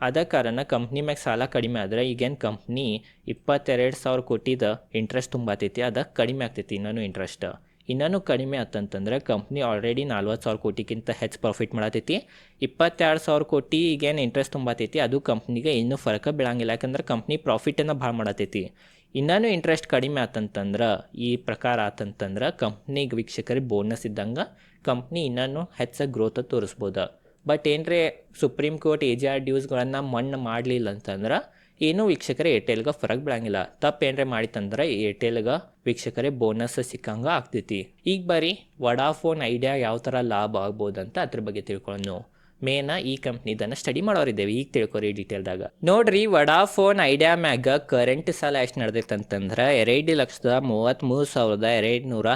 ಅದ ಕಾರಣ ಕಂಪ್ನಿ ಮ್ಯಾಗ ಸಾಲ ಕಡಿಮೆ ಆದ್ರೆ ಈಗೇನು ಕಂಪ್ನಿ ಇಪ್ಪತ್ತೆರಡು ಸಾವಿರ ಕೋಟಿದ ಇಂಟ್ರೆಸ್ಟ್ ತುಂಬತೈತಿ, ಅದ ಕಡಿಮೆ ಆಗ್ತೈತಿ ಇನ್ನೂ ಇಂಟ್ರೆಸ್ಟ್ ಇನ್ನೂ ಕಡಿಮೆ ಆತಂತಂದ್ರೆ ಕಂಪ್ನಿ ಆಲ್ರೆಡಿ ನಲ್ವತ್ತು ಸಾವಿರ ಕೋಟಿಗಿಂತ ಹೆಚ್ಚು ಪ್ರಾಫಿಟ್ ಮಾಡತೈತಿ. ಇಪ್ಪತ್ತೆರಡು ಸಾವಿರ ಕೋಟಿ ಈಗೇನು ಇಂಟ್ರೆಸ್ಟ್ ತುಂಬತೈತಿ, ಅದು ಕಂಪ್ನಿಗೆ ಇನ್ನೂ ಫರಕ ಬೀಳಂಗಿಲ್ಲ. ಯಾಕಂದ್ರೆ ಕಂಪ್ನಿ ಪ್ರಾಫಿಟನ್ನು ಭಾಳ ಮಾಡತೈತಿ. ಇನ್ನೂ ಇಂಟ್ರೆಸ್ಟ್ ಕಡಿಮೆ ಆತಂತಂದ್ರೆ ಈ ಪ್ರಕಾರ ಆತಂತಂದ್ರೆ ಕಂಪ್ನಿಗೆ ವೀಕ್ಷಕರಿಗೆ ಬೋನಸ್ ಇದ್ದಂಗೆ ಕಂಪ್ನಿ ಇನ್ನೂ ಹೆಚ್ಚು ಗ್ರೋತ್ ತೋರಿಸ್ಬೋದು. ಬಟ್ ಏನರೇ supreme court A G R ಡ್ಯೂಸ್ಗಳನ್ನು ಮಣ್ಣು ಮಾಡಲಿಲ್ಲ ಅಂತಂದ್ರೆ ಏನೂ ವೀಕ್ಷಕರೇ, ಏರ್ಟೆಲ್ಗೆ ಫರಕ್ ಬೀಳಂಗಿಲ್ಲ ತಪ್ಪು ಏನರೇ ಮಾಡಿತಂದ್ರೆ ಏರ್ಟೆಲ್ಗೆ ವೀಕ್ಷಕರೇ ಬೋನಸ್ ಸಿಕ್ಕಂಗೆ ಆಗ್ತೈತಿ. ಈಗ ಬರೀ ವಡಾಫೋನ್ ಐಡಿಯಾ ಯಾವ ಥರ ಲಾಭ ಆಗ್ಬೋದು ಅಂತ ಅದ್ರ ಬಗ್ಗೆ ತಿಳ್ಕೊಳ್ಳೋಣ ಮೇನ ಈ ಕಂಪ್ನಿದನ್ನ ಸ್ಟಡಿ ಮಾಡೋರಿದ್ದೇವೆ. ಈಗ ತಿಳ್ಕೊರಿ ಡೀಟೇಲ್ದಾಗ ನೋಡ್ರಿ ವಡಾಫೋನ್ ಐಡಿಯಾ ಮ್ಯಾಗ ಕರೆಂಟ್ ಸಾಲ ಎಷ್ಟು ನಡೆದೈತಂತಂದ್ರೆ ಎರಡು ಲಕ್ಷದ ಮೂವತ್ತ್ಮೂರು ಸಾವಿರದ ಎರಡು ನೂರ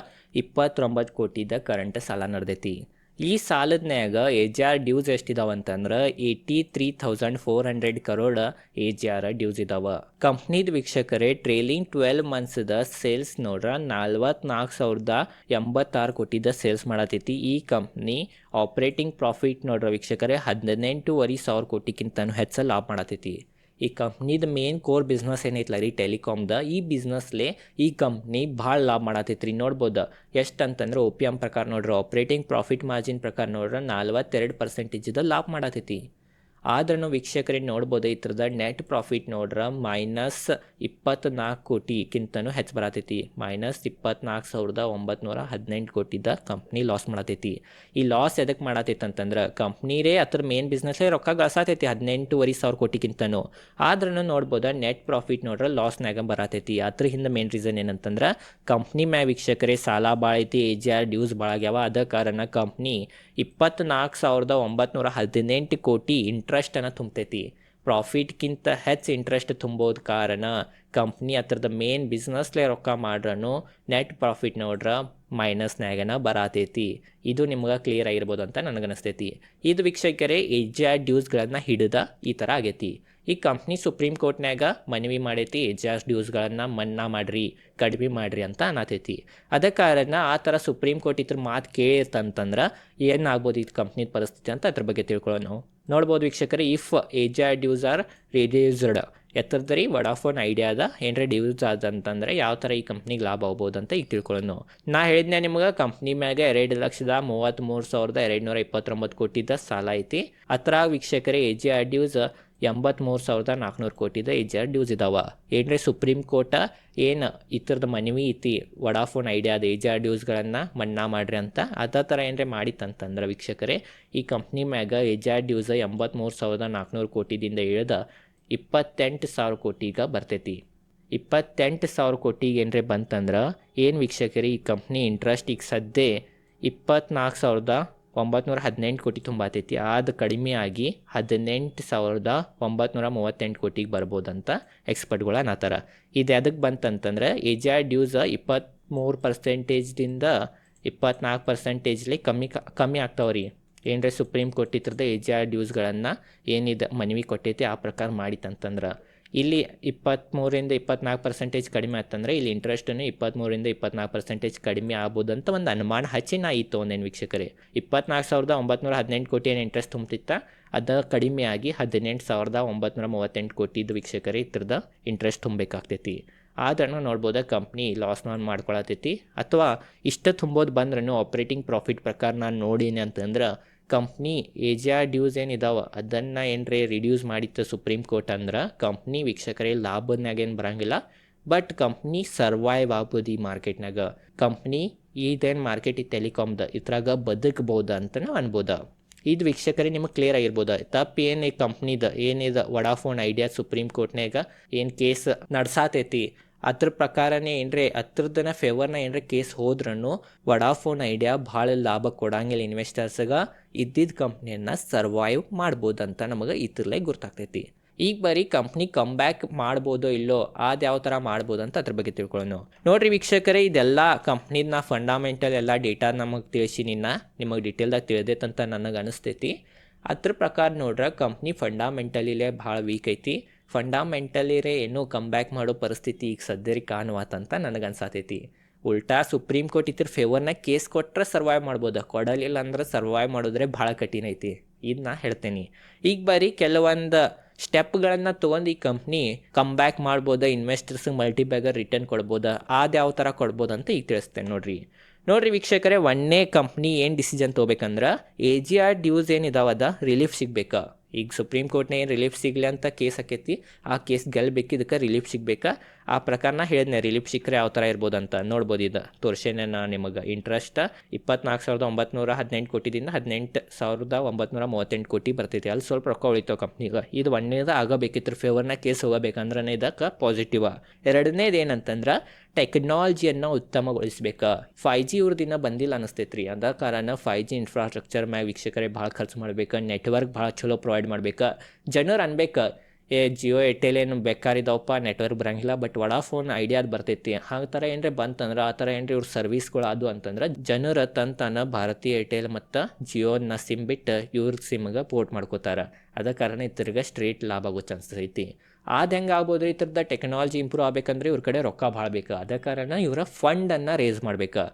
ಇಪ್ಪತ್ತೊಂಬತ್ತು ಕೋಟಿದ ಕರೆಂಟ್ ಸಾಲ ನಡೆದೈತಿ. ಈ ಸಾಲದ್ನ್ಯಾಗ ಎ ಜಿ ಆರ್ ಡ್ಯೂಸ್ ಎಷ್ಟಿದಾವ ಅಂತಂದ್ರೆ eighty three thousand four hundred crore A G R dues ಇದಾವ. ಕಂಪ್ನಿದ ವೀಕ್ಷಕರೇ ಟ್ರೇಲಿಂಗ್ ಟ್ವೆಲ್ ಮಂತ್ಸ್ದ ಸೇಲ್ಸ್ ನೋಡ್ರ ನಲ್ವತ್ನಾಲ್ಕು ಸಾವಿರದ ಎಂಬತ್ತಾರು ಕೋಟಿದ ಸೇಲ್ಸ್ ಮಾಡತೈತಿ. ಈ ಕಂಪ್ನಿ ಆಪ್ರೇಟಿಂಗ್ ಪ್ರಾಫಿಟ್ ನೋಡ್ರ ವೀಕ್ಷಕರೇ, ಹದಿನೆಂಟೂವರೆ ಸಾವಿರ ಕೋಟಿಗಿಂತನೂ ಹೆಚ್ಚು ಲಾಭ ಮಾಡತೈತಿ. ಈ ಕಂಪ್ನಿದ ಮೇನ್ ಕೋರ್ ಬಿಸ್ನೆಸ್ ಏನೈತಲ್ಲ ರೀ ಟೆಲಿಕಾಮ್ದ ಈ ಬಿಸ್ನೆಸ್ಲೆ ಈ ಕಂಪ್ನಿ ಭಾಳ ಲಾಭ ಮಾಡತೈತ್ರಿ. ನೋಡ್ಬೋದು ಎಷ್ಟು ಅಂತಂದ್ರೆ ಒ ಪಿ ಎಂ ಪ್ರಕಾರ ನೋಡ್ರಿ ಆಪ್ರೇಟಿಂಗ್ ಪ್ರಾಫಿಟ್ ಮಾರ್ಜಿನ್ ಪ್ರಕಾರ ನೋಡ್ರಿ ನಲ್ವತ್ತೆರಡು ಪರ್ಸೆಂಟೇಜ್ದ ಲಾಭ ಮಾಡತೈತಿ. ಆದ್ರೂ ವೀಕ್ಷಕರಿಗೆ ನೋಡ್ಬೋದು ಇದ್ರದ ನೆಟ್ ಪ್ರಾಫಿಟ್ ನೋಡ್ರ ಮೈನಸ್ ಇಪ್ಪತ್ನಾಲ್ಕು ಕೋಟಿಗಿಂತನೂ ಹೆಚ್ಚು ಬರತೈತಿ. ಮೈನಸ್ ಇಪ್ಪತ್ನಾಲ್ಕು ಸಾವಿರದ ಒಂಬತ್ನೂರ ಹದಿನೆಂಟು ಕೋಟಿದ ಕಂಪ್ನಿ ಲಾಸ್ ಮಾಡತೈತಿ. ಈ ಲಾಸ್ ಎದಕ್ಕೆ ಮಾಡತೈತಿ ಅಂತಂದ್ರೆ ಕಂಪ್ನಿರೇ ಅದ್ರ ಮೇನ್ ಬಿಸ್ನೆಸ್ಸೇ ರೊಕ್ಕ ಗಳಿಸತೈತಿ, ಹದಿನೆಂಟುವರೆ ಸಾವಿರ ಕೋಟಿಗಿಂತನೂ. ಆದ್ರೂ ನೋಡ್ಬೋದು ನೆಟ್ ಪ್ರಾಫಿಟ್ ನೋಡ್ರೆ ಲಾಸ್ನಾಗ ಬರತೈತಿ. ಅದ್ರ ಹಿಂದೆ ಮೇನ್ ರೀಸನ್ ಏನಂತಂದ್ರೆ ಕಂಪ್ನಿ ಮ್ಯಾಗ ವೀಕ್ಷಕರೇ ಸಾಲ ಭಾಳ ಐತಿ ಎ ಜಿ ಆರ್ ಡ್ಯೂಸ್ ಭಾಳ ಆಗ್ಯಾವ. ಅದ ಕಾರಣ ಕಂಪ್ನಿ ಇಪ್ಪತ್ನಾಲ್ಕು ಸಾವಿರದ ಒಂಬತ್ನೂರ ಹದಿನೆಂಟು ಕೋಟಿ ಇಂಟ್ರೆಸ್ಟನ್ನು ತುಂಬತೈತಿ. ಪ್ರಾಫಿಟ್ಗಿಂತ ಹೆಚ್ಚು ಇಂಟ್ರೆಸ್ಟ್ ತುಂಬೋದು ಕಾರಣ ಕಂಪ್ನಿ ಹತ್ರದ ಮೇನ್ ಬಿಸ್ನೆಸ್ಲೇ ರೊಕ್ಕ ಮಾಡ್ರೂ ನೆಟ್ ಪ್ರಾಫಿಟ್ ನೋಡ್ರ ಮೈನಸ್ನ್ಯಾಗನ ಬರಾತೈತಿ. ಇದು ನಿಮ್ಗೆ ಕ್ಲಿಯರ್ ಆಗಿರ್ಬೋದು ಅಂತ ನನಗನ್ನಿಸ್ತೈತಿ ಇದು ವೀಕ್ಷಕರೇ ಎಜ್ಜಾ ಡ್ಯೂಸ್ಗಳನ್ನು ಹಿಡಿದ ಈ ಥರ ಆಗೈತಿ. ಈ ಕಂಪ್ನಿ ಸುಪ್ರೀಂ ಕೋರ್ಟ್ನಾಗ ಮನವಿ ಮಾಡೈತಿ ಎ ಜಿ ಆರ್ ಡ್ಯೂಸ್ಗಳನ್ನು ಮನ್ನಾ ಮಾಡ್ರಿ, ಕಡಿಮೆ ಮಾಡ್ರಿ ಅಂತ ಅನ್ನತೈತಿ ಅದ ಕಾರಣ ಆ ಥರ ಸುಪ್ರೀಂ ಕೋರ್ಟ್ ಇದ್ರ ಮಾತು ಕೇಳಿರ್ತಂತಂದ್ರೆ ಏನಾಗ್ಬೋದು ಇದು ಕಂಪ್ನಿದ ಪರಿಸ್ಥಿತಿ ಅಂತ ಅದ್ರ ಬಗ್ಗೆ ತಿಳ್ಕೊಳ್ಳೋಣ ನೋಡ್ಬೋದು ವೀಕ್ಷಕರೇ if R dues R reduced ಎತ್ತರದ ರೀ ವಡಾಫೋನ್ ಐಡಿಯಾದ ಏನರ ಡ್ಯೂಸ್ ಆದಂತಂದರೆ ಯಾವ ಥರ ಈ ಕಂಪ್ನಿಗೆ ಲಾಭ ಆಗ್ಬೋದು ಅಂತ ಈಗ ತಿಳ್ಕೊಳ್ಳೋಣ. ನಾ ಹೇಳಿದ್ನೆ ನಿಮ್ಗೆ ಕಂಪ್ನಿ ಮ್ಯಾಗೆ ಎರಡು ಲಕ್ಷದ ಮೂವತ್ತ್ಮೂರು ಸಾವಿರದ ಎರಡು ನೂರ ಇಪ್ಪತ್ತೊಂಬತ್ತು ಕೋಟಿದ ಸಾಲ ಐತಿ. ಅತ್ರ ವೀಕ್ಷಕರೇ ಎ ಜಿ ಆರ್ ಡ್ಯೂಸ್ ಎಂಬತ್ತ್ಮೂರು ಸಾವಿರದ ನಾಲ್ಕುನೂರು ಕೋಟಿದ ಈ ಡ್ಯೂಸ್ ಇದಾವ. ಏನ್ರಿ ಸುಪ್ರೀಂ ಕೋರ್ಟ ಏನು ಇತರದ ಮನವಿ ಐತಿ, ವಡಾಫೋನ್ ಐಡಿಯಾದ ಈ ಜಡ್ ಡ್ಯೂಸ್ಗಳನ್ನು ಮನ್ನಾ ಮಾಡ್ರಿ ಅಂತ. ಅದೇ ಥರ ಏನರೇ ಮಾಡಿತ್ತಂತಂದ್ರೆ ವೀಕ್ಷಕರೇ, ಈ ಕಂಪ್ನಿ ಮ್ಯಾಗ ಈ ಡ್ಯೂಸ್ ಎಂಬತ್ತ್ಮೂರು ಸಾವಿರದ ನಾಲ್ಕುನೂರು ಕೋಟಿದಿಂದ ಇಳಿದ ಇಪ್ಪತ್ತೆಂಟು ಸಾವಿರ ಕೋಟಿಗೆ ಬರ್ತೈತಿ. ಇಪ್ಪತ್ತೆಂಟು ಸಾವಿರ ಕೋಟಿಗೆ ಏನರೇ ಬಂತಂದ್ರೆ, ಏನು ವೀಕ್ಷಕರಿ, ಈ ಕಂಪ್ನಿ ಇಂಟ್ರೆಸ್ಟ್ ಈಗ ಸದ್ಯ ಇಪ್ಪತ್ನಾಲ್ಕು ಸಾವಿರದ ಒಂಬತ್ನೂರ ಹದಿನೆಂಟು ಕೋಟಿ ತುಂಬಾತೈತಿ ಅದು ಕಡಿಮೆ ಆಗಿ ಹದಿನೆಂಟು ಸಾವಿರದ ಒಂಬತ್ನೂರ ಮೂವತ್ತೆಂಟು ಕೋಟಿಗೆ ಬರ್ಬೋದಂತ ಎಕ್ಸ್ಪರ್ಟ್ಗಳು ಅನ್ನತ್ತಾರ ಇದು ಎದಕ್ಕೆ ಬಂತಂತಂದ್ರೆ ಎ ಜಿ ಆರ್ ಡ್ಯೂಸ್ ಇಪ್ಪತ್ತ್ಮೂರು ಪರ್ಸೆಂಟೇಜ್ದಿಂದ ಇಪ್ಪತ್ನಾಲ್ಕು ಪರ್ಸೆಂಟೇಜ್ಲಿ ಕಮ್ಮಿ ಕಮ್ಮಿ ಆಗ್ತಾವ್ರಿ. ಏನರೆ ಸುಪ್ರೀಂ ಕೋರ್ಟ್ ಇದ್ರದ ಎ ಜಿ ಆರ್ ಡ್ಯೂಸ್ಗಳನ್ನು ಏನಿದೆ ಮನವಿ ಕೊಟ್ಟೈತಿ ಆ ಪ್ರಕಾರ ಮಾಡಿತಂತಂದ್ರೆ. ಇಲ್ಲಿ ಇಪ್ಪತ್ತ್ಮೂರಿಂದ ಇಪ್ಪತ್ನಾಲ್ಕು ಪರ್ಸೆಂಟೇಜ್ ಕಡಿಮೆ ಆಯ್ತಂದ್ರೆ ಇಲ್ಲಿ ಇಂಟ್ರೆಸ್ಟನ್ನು ಇಪ್ಪತ್ತ್ಮೂರಿಂದ ಇಪ್ಪತ್ನಾಲ್ಕು ಪರ್ಸೆಂಟೇಜ್ ಕಡಿಮೆ ಆಗ್ಬೋದು ಅಂತ ಒಂದು ಅನುಮಾನ ಹಚ್ಚಿ ನಾ ಇತ್ತು ಒಂದೇನು ವೀಕ್ಷಕರೇ. ಇಪ್ಪತ್ನಾಲ್ಕು ಸಾವಿರದ ಒಂಬತ್ನೂರ ಹದಿನೆಂಟು ಕೋಟಿ ಏನು ಇಂಟ್ರೆಸ್ಟ್ ತುಂಬ್ತಿತ್ತ ಅದು ಕಡಿಮೆ ಆಗಿ ಹದಿನೆಂಟು ಸಾವಿರದ ಒಂಬತ್ನೂರ ಮೂವತ್ತೆಂಟು ಕೋಟಿದು ವೀಕ್ಷಕರೇ ಇದ್ರದ ಇಂಟ್ರೆಸ್ಟ್ ತುಂಬಬೇಕಾಗ್ತೈತಿ. ಆದ್ರೂ ನೋಡ್ಬೋದು ಕಂಪ್ನಿ ಲಾಸ್ ನಾನು ಮಾಡ್ಕೊಳತೈತಿ. ಅಥವಾ ಇಷ್ಟ ತುಂಬೋದು ಬಂದ್ರೂ ಆಪ್ರೇಟಿಂಗ್ ಪ್ರಾಫಿಟ್ ಪ್ರಕಾರ ನಾನು ನೋಡೀನಿ ಅಂತಂದ್ರೆ ಕಂಪ್ನಿ ಆರ್ ಡ್ಯೂಸ್ ಏನಿದಾವ ಅದನ್ನು ಏನರೇ ರಿಡ್ಯೂಸ್ ಮಾಡಿತ್ತು ಸುಪ್ರೀಂ ಕೋರ್ಟ್ ಅಂದ್ರೆ, ಕಂಪ್ನಿ ವೀಕ್ಷಕರೇ ಲಾಭದ್ನಾಗ ಏನು ಬರಂಗಿಲ್ಲ. ಬಟ್ ಕಂಪ್ನಿ ಸರ್ವೈವ್ ಆಗ್ಬೋದು ಈ ಮಾರ್ಕೆಟ್ನಾಗ ಕಂಪ್ನಿ ಇದೇನು ಮಾರ್ಕೆಟ್ ಈ ಟೆಲಿಕಾಮ್ದ ಇದ್ರಾಗ ಬದುಕ್ಬೋದು ಅಂತ ಅನ್ಬೋದು. ಇದು ವೀಕ್ಷಕರೇ ನಿಮಗೆ ಕ್ಲಿಯರ್ ಆಗಿರ್ಬೋದು. ತಪ್ಪು ಏನು ಈ ಕಂಪ್ನಿದ, ಏನಿದೆ ವಡಾಫೋನ್ ಐಡಿಯಾ ಸುಪ್ರೀಂ ಕೋರ್ಟ್ನಾಗ ಏನು ಕೇಸ್ ನಡ್ಸಾತೈತಿ? ಅದ್ರ ಪ್ರಕಾರನೇ ಏನ್ರಿ, ಹತ್ರದನ ಫೇವರ್ನ ಏನ್ರಿ ಕೇಸ್ ಹೋದ್ರೂ ವಡಾಫೋನ್ ಐಡಿಯಾ ಭಾಳ ಲಾಭ ಕೊಡಂಗಿಲ್ಲ ಇನ್ವೆಸ್ಟರ್ಸ್ಗೆ ಇದ್ದಿದ್ದ ಕಂಪ್ನಿಯನ್ನ ಸರ್ವೈವ್ ಮಾಡ್ಬೋದಂತ ನಮಗೆ ಇದ್ರಲ್ಲೇ ಗೊತ್ತಾಗ್ತೈತಿ ಈಗ ಬರೀ ಕಂಪ್ನಿ ಕಮ್ ಬ್ಯಾಕ್ ಮಾಡ್ಬೋದೋ ಇಲ್ಲೋ, ಅದು ಯಾವ ಥರ ಮಾಡ್ಬೋದು ಅಂತ ಅದ್ರ ಬಗ್ಗೆ ತಿಳ್ಕೊಳ್ಳೋಣ. ನೋಡ್ರಿ ವೀಕ್ಷಕರೇ, ಇದೆಲ್ಲ ಕಂಪ್ನಿದ ಫಂಡಾಮೆಂಟಲ್ ಎಲ್ಲ ಡೇಟಾ ನಮಗೆ ತಿಳಿಸಿ, ನಿನ್ನ ನಿಮಗೆ ಡೀಟೇಲ್ದಾಗ ಅಂತ ನನಗೆ ಅನಿಸ್ತೈತಿ. ಅದ್ರ ಪ್ರಕಾರ ನೋಡ್ರೆ ಕಂಪ್ನಿ ಫಂಡಾಮೆಂಟಲಿಲೇ ಭಾಳ ವೀಕ್ ಐತಿ. ಫಂಡಾಮೆಂಟಲಿರೇ ಏನೂ ಕಮ್ ಬ್ಯಾಕ್ ಮಾಡೋ ಪರಿಸ್ಥಿತಿ ಈಗ ಸದ್ಯರಿ ಕಾಣುವತ್ತಂತ ನನಗೆ ಅನ್ಸಾತೈತಿ ಉಲ್ಟಾ ಸುಪ್ರೀಂ ಕೋರ್ಟ್ ಇದ್ರ ಫೇವರ್ನಾಗ ಕೇಸ್ ಕೊಟ್ಟರೆ ಸರ್ವೈವ್ ಮಾಡ್ಬೋದು. ಕೊಡಲಿಲ್ಲ ಅಂದ್ರೆ ಸರ್ವೈವ್ ಮಾಡಿದ್ರೆ ಭಾಳ ಕಠಿಣ ಐತಿ. ಇದು ಹೇಳ್ತೇನೆ. ಈಗ ಬರೀ ಕೆಲವೊಂದು ಸ್ಟೆಪ್ಗಳನ್ನು ತೊಗೊಂಡು ಈ ಕಂಪ್ನಿ ಕಮ್ ಬ್ಯಾಕ್ ಇನ್ವೆಸ್ಟರ್ಸ್ ಇನ್ವೆಸ್ಟರ್ಸ್ಗೆ ಮಲ್ಟಿಬ್ಯಾಗರ್ ರಿಟರ್ನ್ ಕೊಡ್ಬೋದಾ, ಅದು ಯಾವ ಥರ ಕೊಡ್ಬೋದು ಅಂತ ಈಗ ತಿಳಿಸ್ತೇನೆ ನೋಡ್ರಿ. ನೋಡ್ರಿ ವೀಕ್ಷಕರೇ ಒಂದೇ ಕಂಪ್ನಿ ಏನು ಡಿಸಿಷನ್ ತೊಗೋಬೇಕಂದ್ರೆ ಎ ಜಿ ಆರ್ ಡ್ಯೂಸ್ ಏನಿದಾವದ ರಿಲೀಫ್ ಸಿಗ್ಬೇಕಾ? ಈಗ ಸುಪ್ರೀಂ ಕೋರ್ಟ್ನ ಏನು ರಿಲೀಫ್ ಸಿಗಲಿ ಅಂತ ಕೇಸ್ ಆಕೈತಿ. ಆ ಕೇಸ್ ಗೆಲ್ಬೇಕಿದ್ದಕ್ಕೆ ರಿಲೀಫ್ ಸಿಗ್ಬೇಕಾ? ಆ ಪ್ರಕಾರನ ಹೇಳಿದ್ನೆ. ರಿಲೀಫ್ ಸಿಕ್ಕರೆ ಯಾವ ಥರ ಇರ್ಬೋದು ಅಂತ ನೋಡ್ಬೋದು ಇದು. ತೋರ್ಸೇನೆ ನಾ ನಿಮಗೆ. ಇಂಟ್ರೆಸ್ಟ್ ಇಪ್ಪತ್ನಾಲ್ಕು ಸಾವಿರದ ಒಂಬತ್ನೂರ ಹದಿನೆಂಟು ಕೋಟಿದಿಂದ ಹದಿನೆಂಟು ಸಾವಿರದ ಒಂಬತ್ನೂರ ಮೂವತ್ತೆಂಟು ಕೋಟಿ ಬರ್ತೈತಿ. ಅಲ್ಲಿ ಸ್ವಲ್ಪ ರೊಕ್ಕ ಉಳಿತಾವ ಕಂಪ್ನಿಗೆ ಇದು ಒಂದನೇದು ಆಗಬೇಕಿತ್ತು. ಫೇವರ್ನ ಕೇಸ್ ಹೋಗಬೇಕಂದ್ರೆ ಇದಕ್ಕೆ ಪಾಸಿಟಿವ್ ಎರಡನೇದು ಏನಂತಂದ್ರೆ ಟೆಕ್ನಾಲಜಿಯನ್ನು ಉತ್ತಮಗೊಳಿಸ್ಬೇಕು. ಫೈ ಜಿ ಇವ್ರದಿನ ಬಂದಿಲ್ಲ ಅನಿಸ್ತೈತಿ ರೀ ಅದ ಕಾರಣ ಫೈ ಜಿ ಇನ್ಫ್ರಾಸ್ಟ್ರಕ್ಚರ್ ಮ್ಯಾಗ ವೀಕ್ಷಕರೇ ಭಾಳ ಖರ್ಚು ಮಾಡ್ಬೇಕು. ನೆಟ್ವರ್ಕ್ ಭಾಳ ಚಲೋ ಪ್ರೊವೈಡ್ ಮಾಡ್ಬೇಕು. ಜನರು ಅನ್ಬೇಕು ಏ, ಜಿಯೋ ಏರ್ಟೆಲ್ ಏನು ಬೇಕಾರಿದಾವಪ್ಪ, ನೆಟ್ವರ್ಕ್ ಬರಂಗಿಲ್ಲ, ಬಟ್ ವಡಾಫೋನ್ ಐಡಿಯಾದ ಬರ್ತೈತಿ. ಆ ಥರ ಏನ್ರಿ ಬಂತಂದ್ರೆ, ಆ ಥರ ಏನ್ರಿ ಇವ್ರ ಸರ್ವಿಸ್ಗಳು ಅದು ಅಂತಂದ್ರೆ, ಜನರ ತಂತಾನ ಭಾರತೀಯ ಏರ್ಟೆಲ್ ಮತ್ತು ಜಿಯೋನ ಸಿಮ್ ಬಿಟ್ಟು ಇವ್ರ ಸಿಮ್ಗೆ ಪೋರ್ಟ್ ಮಾಡ್ಕೋತಾರೆ. ಅದ ಕಾರಣ ಇತ್ತರ್ಗ ಸ್ಟ್ರೇಟ್ ಲಾಭ ಆಗೋ ಚಾನ್ಸಸ್ ಐತಿ. ಅದು ಹೆಂಗೆ ಆಗ್ಬೋದು ಈ ಥರದ ಟೆಕ್ನಾಲಜಿ ಇಂಪ್ರೂವ್ ಆಗಬೇಕಂದ್ರೆ ಇವ್ರ ಕಡೆ ರೊಕ್ಕ ಭಾಳ ಬೇಕು ಅದ ಕಾರಣ ಇವರ ಫಂಡನ್ನು ರೇಸ್ ಮಾಡ್ಬೇಕು.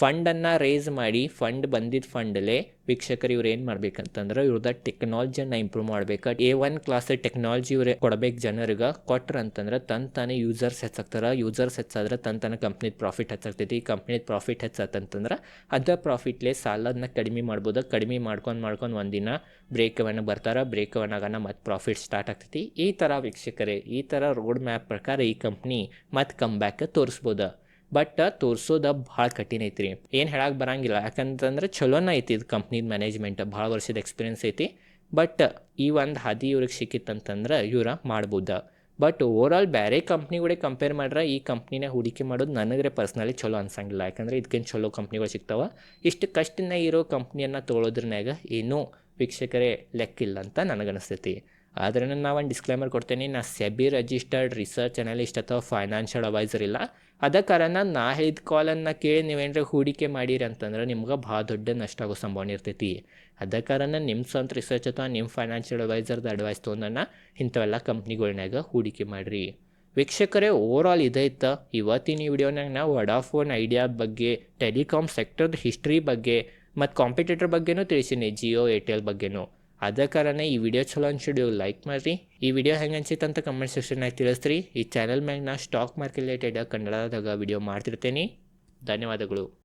ಫಂಡನ್ನು ರೇಸ್ ಮಾಡಿ ಫಂಡ್ ಬಂದಿದ್ದ ಫಂಡಲ್ಲೇ ವೀಕ್ಷಕರು ಇವ್ರು ಏನು ಮಾಡ್ಬೇಕಂತಂದ್ರೆ ಇವ್ರದ ಟೆಕ್ನಾಲಜಿಯನ್ನು ಇಂಪ್ರೂವ್ ಮಾಡ್ಬೇಕು. ಎ ಒನ್ ಕ್ಲಾಸ್ ಟೆಕ್ನಾಲಜಿ ಇವರೇ ಕೊಡ್ಬೇಕು ಜನರಿಗೆ. ಕೊಟ್ರ ಅಂತಂದ್ರೆ ತನ್ ತಾನೇ ಯೂಸರ್ಸ್ ಹೆಚ್ಚಾಗ್ತಾರೆ. ಯೂಸರ್ಸ್ ಹೆಚ್ಚಾದ್ರೆ ತನ್ ತಾನೇ ಕಂಪ್ನಿದ ಪ್ರಾಫಿಟ್ ಹೆಚ್ಚಾಗ್ತೈತಿ. ಕಂಪ್ನಿದ ಪ್ರಾಫಿಟ್ ಹೆಚ್ಚಾತಂತಂದ್ರೆ ಅದ ಪ್ರಾಫಿಟ್ಲೆ ಸಾಲದನ್ನ ಕಡಿಮೆ ಮಾಡ್ಬೋದು. ಕಡಿಮೆ ಮಾಡ್ಕೊಂಡು ಮಾಡ್ಕೊಂಡು ಒಂದಿನ ಬ್ರೇಕ್ ಅವನ್ನ ಬರ್ತಾರೆ. ಬ್ರೇಕ್ ಅವನಾಗನ ಮತ್ತು ಪ್ರಾಫಿಟ್ ಸ್ಟಾರ್ಟ್ ಆಗ್ತೈತಿ. ಈ ಥರ ವೀಕ್ಷಕರೇ, ಈ ಥರ ರೋಡ್ ಮ್ಯಾಪ್ ಪ್ರಕಾರ ಈ ಕಂಪ್ನಿ ಮತ್ತು ಕಮ್ ಬ್ಯಾಕ್ ತೋರಿಸ್ಬೋದು. ಬಟ್ ತೋರ್ಸೋದು ಭಾಳ ಕಠಿಣ ಐತಿ ಏನು ಹೇಳಕ್ಕೆ ಬರಂಗಿಲ್ಲ. ಯಾಕಂತಂದ್ರೆ ಚಲೋನ ಐತಿ ಇದು ಕಂಪ್ನಿದ ಮ್ಯಾನೇಜ್ಮೆಂಟ್ ಭಾಳ ವರ್ಷದ ಎಕ್ಸ್ಪೀರಿಯನ್ಸ್ ಐತಿ. ಬಟ್ ಈ ಒಂದು ಹಾದಿ ಇವ್ರಿಗೆ ಸಿಕ್ಕಿತ್ತಂತಂದ್ರೆ ಇವ್ರ ಮಾಡ್ಬೋದು. ಬಟ್ ಓವರ್ ಆಲ್ ಬೇರೆ ಕಂಪ್ನಿಗಳೇ ಕಂಪೇರ್ ಮಾಡ್ರೆ ಈ ಕಂಪ್ನಿನ ಹೂಡಿಕೆ ಮಾಡೋದು ನನಗೆ ಪರ್ಸ್ನಲಿ ಚಲೋ ಅನ್ಸಂಗಿಲ್ಲ. ಯಾಕಂದ್ರೆ ಇದಕ್ಕಿಂತ ಚಲೋ ಕಂಪ್ನಿಗಳು ಸಿಗ್ತಾವೆ. ಇಷ್ಟು ಕಷ್ಟನ ಇರೋ ಕಂಪ್ನಿಯನ್ನು ತೊಗೊಳೋದ್ರನ್ಯಾಗ ಏನೂ ವೀಕ್ಷಕರೇ ಲೆಕ್ಕಿಲ್ಲ ಅಂತ ನನಗನ್ನಿಸ್ತೈತಿ ಆದ್ರೆ ನಾನು ಒಂದು ಡಿಸ್ಕ್ಲೈಮರ್ ಕೊಡ್ತೇನೆ. ನಾ ಸೆಬಿ ರಿಜಿಸ್ಟರ್ಡ್ ರಿಸರ್ಚ್ ಅನಾಲಿಸ್ಟ್ ಅಥವಾ ಫೈನಾನ್ಷಿಯಲ್ ಅಡ್ವೈಸರ್ ಇಲ್ಲ. ಅದ ಕಾರಣ ನಾ ಹೇಳಿದ ಕಾಲನ್ನು ಕೇಳಿ ನೀವೇನರ ಹೂಡಿಕೆ ಮಾಡಿರಿ ಅಂತಂದ್ರೆ ನಿಮ್ಗೆ ಭಾಳ ದೊಡ್ಡ ನಷ್ಟ ಆಗೋ ಸಂಭಾವನೆ ಇರ್ತೈತಿ. ಅದ ಕಾರಣ ನಿಮ್ಮ ಸ್ವಂತ ರಿಸರ್ಚ್ ಅಥವಾ ನಿಮ್ಮ ಫೈನಾನ್ಷಿಯಲ್ ಅಡ್ವೈಸರ್ದ ಅಡ್ವೈಸ್ ತೊಗೊಂಡನ್ನ ಇಂಥವೆಲ್ಲ ಕಂಪ್ನಿಗಳ್ನಾಗ ಹೂಡಿಕೆ ಮಾಡಿರಿ. ವೀಕ್ಷಕರೇ ಓವರ್ ಆಲ್ ಇದೈತ ಇವತ್ತಿನ ವಿಡಿಯೋನಾಗ ನಾವು ವಡಾಫೋನ್ ಐಡಿಯಾ ಬಗ್ಗೆ ಟೆಲಿಕಾಮ್ ಸೆಕ್ಟರ್ದ ಹಿಸ್ಟ್ರಿ ಬಗ್ಗೆ, ಮತ್ತು ಕಾಂಪಿಟೇಟರ್ ಬಗ್ಗೆನೂ ತಿಳಿಸಿನಿ ಜಿಯೋ ಏರ್ಟೆಲ್ ಬಗ್ಗೆನೂ. ಅದ ಕಾರಣ ಈ ವಿಡಿಯೋ ಚಲೋ ಅನ್ಸಿಡಿಯೋ ಲೈಕ್ ಮಾಡಿರಿ. ಈ ವಿಡಿಯೋ ಹೆಂಗೆ ಅನ್ಸಿತ್ತು ಅಂತ ಕಮೆಂಟ್ ಸೆಕ್ಷನ್ನಾಗ ತಿಳಿಸ್ರಿ. ಈ ಚಾನಲ್ ಮ್ಯಾಗ ನಾ ಸ್ಟಾಕ್ ಮಾರ್ಕೆಟ್ ರಿಲೇಟೆಡ್ ಕನ್ನಡದಾಗ ವಿಡಿಯೋ ಮಾಡ್ತಿರ್ತೀನಿ. ಧನ್ಯವಾದಗಳು.